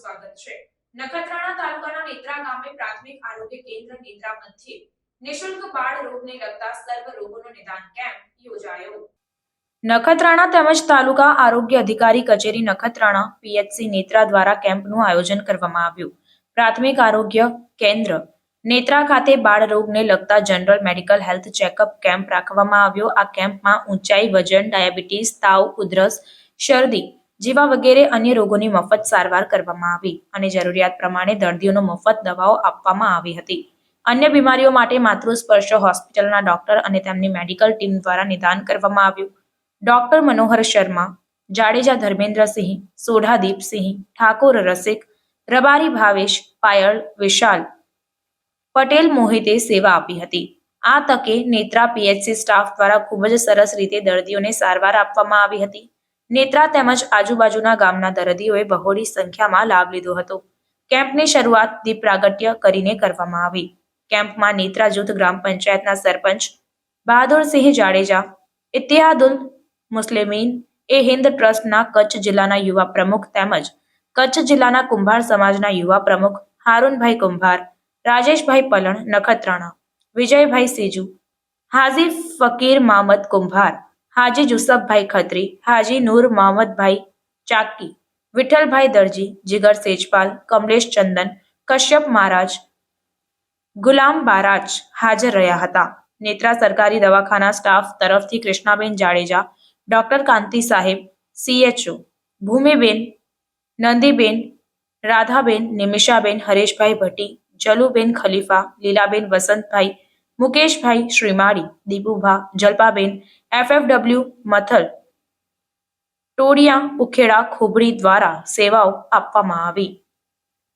સ્વાગત છે. નખત્રાણા તાલુકાના નેત્રા ગામે પ્રાથમિક આરોગ્ય કેન્દ્ર નેત્રા મધ્યે નિશુલ્ક બાળ રોગને લગતા સર્વ રોગોનો નિદાન કેમ્પ યોજાયો. નખત્રાણા તેમજ તાલુકા આરોગ્ય અધિકારી કચેરી નખત્રાણા પીએચસી નેત્રા દ્વારા કેમ્પનું આયોજન કરવામાં આવ્યું. પ્રાથમિક આરોગ્ય કેન્દ્ર નેત્રા ખાતે બાળ રોગને લગતા general medical health checkup camp રાખવામાં આવ્યો. આ કેમ્પમાં ઊંચાઈ વજન, ડાયાબિટીસ, તાવ, ઉધરસ, શરદી જેવા વગેરે અન્ય રોગોની મફત સારવાર કરવામાં આવી અને જરૂરિયાત પ્રમાણે દર્દીઓનો મફત દવાઓ આપવામાં આવી હતી. અન્ય બીમારીઓ માટે માતૃસ્પર્શ હોસ્પિટલના ડોક્ટર અને તેમની મેડિકલ ટીમ દ્વારા નિદાન કરવામાં આવ્યું. ડોક્ટર મનોહર શર્મા, જાડેજા ધર્મેન્દ્રસિંહ સોઢાદીપસિંહ ઠાકોર રસિક, રબારી ભાવેશ, પાયલ, વિશાલ, પટેલ મોહિતે સેવા આપી હતી. આ તકે નેત્રા પીએચસી સ્ટાફ દ્વારા ખૂબ જ સરસ રીતે દર્દીઓને સારવાર આપવામાં આવી હતી. નેત્રા તેમજ આજુબાજુના ગામના દર્દીઓએ બહોળી સંખ્યામાં લાભ લીધો હતો. કેમ્પની શરૂઆત દીપ કરીને કરવામાં આવી. કેમ્પમાં નેત્રા જૂથ ગ્રામ પંચાયતના સરપંચ બહાદુરસિંહ જાડેજા, ઇતિહાદુલ મુસ્લિમીન, એ હિન્દ ટ્રસ્ટના કચ્છ જિલ્લાના યુવા પ્રમુખ તેમજ કચ્છ જિલ્લાના કુંભાર સમાજના યુવા પ્રમુખ હારૂનભાઈ કુંભાર, રાજેશભાઈ પલણ, નખત્રાણા, વિજયભાઈ સીજુ હાજી ફકીર મામદ કુંભાર હાજી જુસફભાઈ ખત્રી, હાજી નૂર મોહમ્મદભાઈ ચાકી વિઠ્ઠલભાઈ દરજી, જીગર સેજપાલ, કમલેશ ચંદન, કશ્યપ મહારાજ, ગુલામ બારાજ હાજર રહ્યા હતા. નેત્રા સરકારી દવાખાના સ્ટાફ તરફથી કૃષ્ણાબેન જાડેજા, ડોક્ટર કાંતિ સાહેબ, સીએચઓ, ભૂમિબેન, નંદીબેન, રાધાબેન, નિમિષાબેન, હરેશભાઈ ભટ્ટી, જલુબેન ખલીફા, લીલાબેન વસંતભાઈ મુકેશભાઈ શ્રીમાળી દીપુભા જલ્પાબેન એફએફડબલ્યુ મથલ ટોડિયા ઉખેડા ખોબરી દ્વારા સેવાઓ આપવામાં આવી.